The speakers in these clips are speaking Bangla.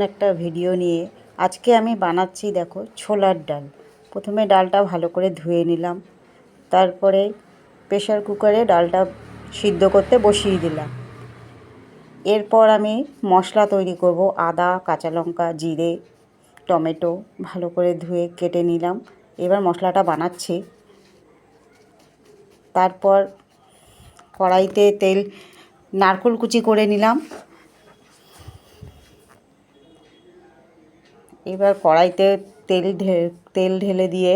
একটা ভিডিও নিয়ে আজকে আমি বানাচ্ছি, দেখো, ছোলার ডাল। প্রথমে ডালটা ভালো করে ধুয়ে নিলাম, তারপরে প্রেশার কুকারে ডালটা সিদ্ধ করতে বসিয়ে দিলাম। এরপর আমি মশলা তৈরি করব, আদা, কাঁচা লঙ্কা, জিরে, টমেটো, ভালো করে ধুয়ে কেটে নিলাম। এবার মশলাটা বানাচ্ছি। তারপর কড়াইতে তেল, নারকোল কুচি করে নিলাম। এবার কড়াইতে তেল ঢে, তেল ঢেলে দিয়ে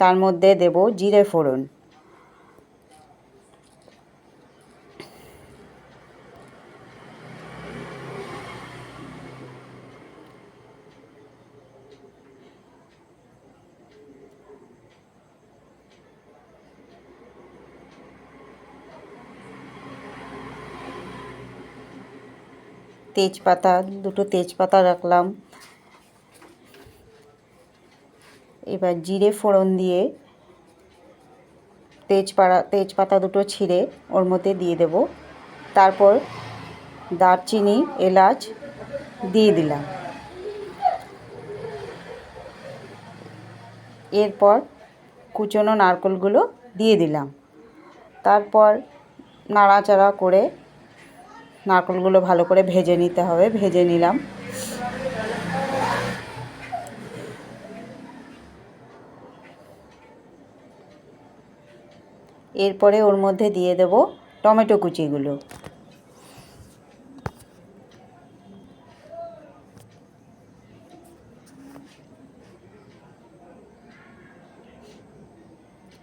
তার মধ্যে দেব জিরে ফোড়ন। তেজপাতা, দুটো তেজপাতা রাখলাম। এবার জিরে ফোড়ন দিয়ে তেজপাতা তেজপাতা দুটো ছিঁড়ে ওর মধ্যে দিয়ে দেব। তারপর দারচিনি, এলাচ দিয়ে দিলাম। এরপর কুচনো নারকোলগুলো দিয়ে দিলাম। তারপর নাড়াচাড়া করে নারকোলগুলো ভালো করে ভেজে নিতে হবে। ভেজে নিলাম। এরপরে ওর মধ্যে দিয়ে দেব টমেটো কুচিগুলো।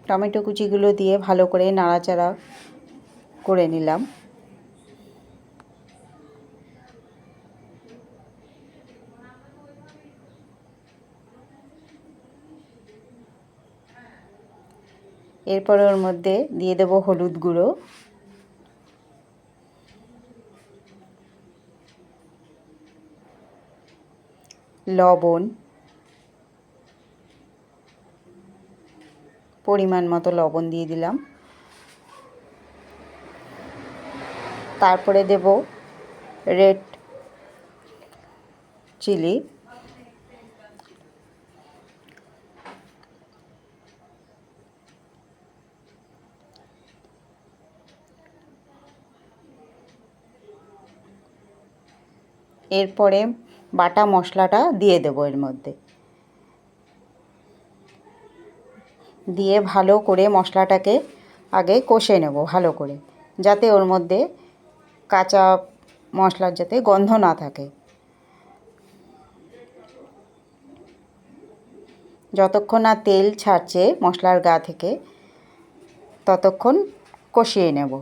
টমেটো কুচিগুলো দিয়ে ভালো করে নাড়াচাড়া করে নিলাম। এরপরে ওর মধ্যে দিয়ে দেব হলুদ গুঁড়ো। লবণ। পরিমাণ মতো লবণ দিয়ে দিলাম। তারপরে দেব রেড চিলি। এরপরে বাটা মশলাটা দিয়ে দেবো এর মধ্যে। দিয়ে ভালো করে মশলাটাকে আগে কষে নেব ভালো করে, যাতে ওর মধ্যে কাঁচা মশলার যাতে গন্ধ না থাকে। যতক্ষণ না তেল ছাড়ছে মশলার গা থেকে, ততক্ষণ কষিয়ে নেব।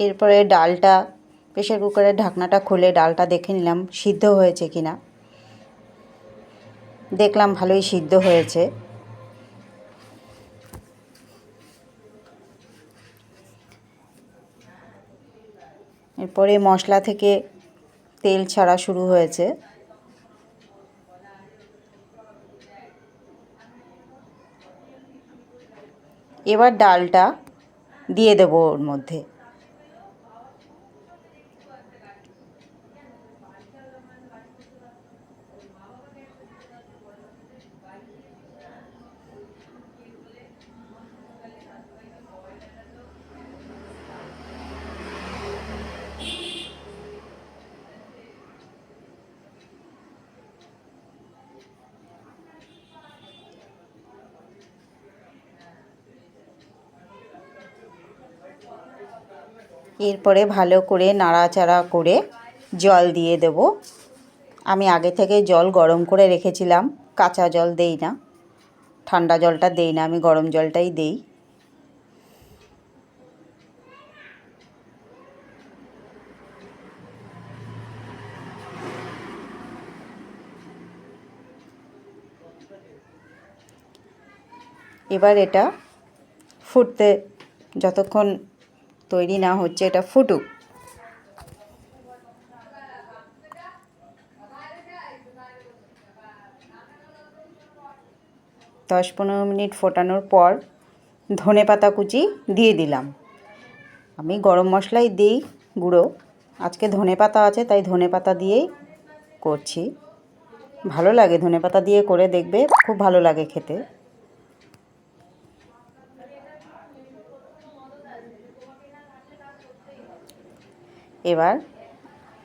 এরপরে ডালটা প্রেশার কুকারের ঢাকনাটা খুলে ডালটা দেখে নিলাম সিদ্ধ হয়েছে কি না দেখলাম ভালোই সিদ্ধ হয়েছে। এরপরে মশলা থেকে তেল ছাড়া শুরু হয়েছে। এবার ডালটা দিয়ে দেবো ওর মধ্যে। এরপরে ভালো করে নাড়াচাড়া করে জল দিয়ে দেব। আমি আগে থেকে জল গরম করে রেখেছিলাম, কাঁচা জল দেই না, ঠান্ডা জলটা দেই না, আমি গরম জলটাই দেই। এবার এটা ফুটতে যতক্ষণ তৈরি না হচ্ছে, এটা ফুটুক। দশ পনেরো মিনিট ফোটানোর পর ধনে পাতা কুচি দিয়ে দিলাম। আমি গরম মশলাই দিই গুঁড়ো। আজকে ধনে পাতা আছে, তাই ধনে পাতা দিয়েই করছি। ভালো লাগে ধনে পাতা দিয়ে করে দেখবে, খুব ভালো লাগে খেতে। এবার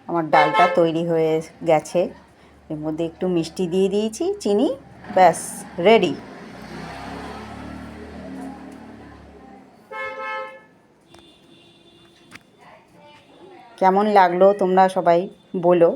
আমার ডালটা তৈরি হয়ে গেছে। এর মধ্যে একটু মিষ্টি দিয়ে দিয়েছি, চিনি, ব্যাস রেডি কেমন লাগল তোমরা সবাই বলো।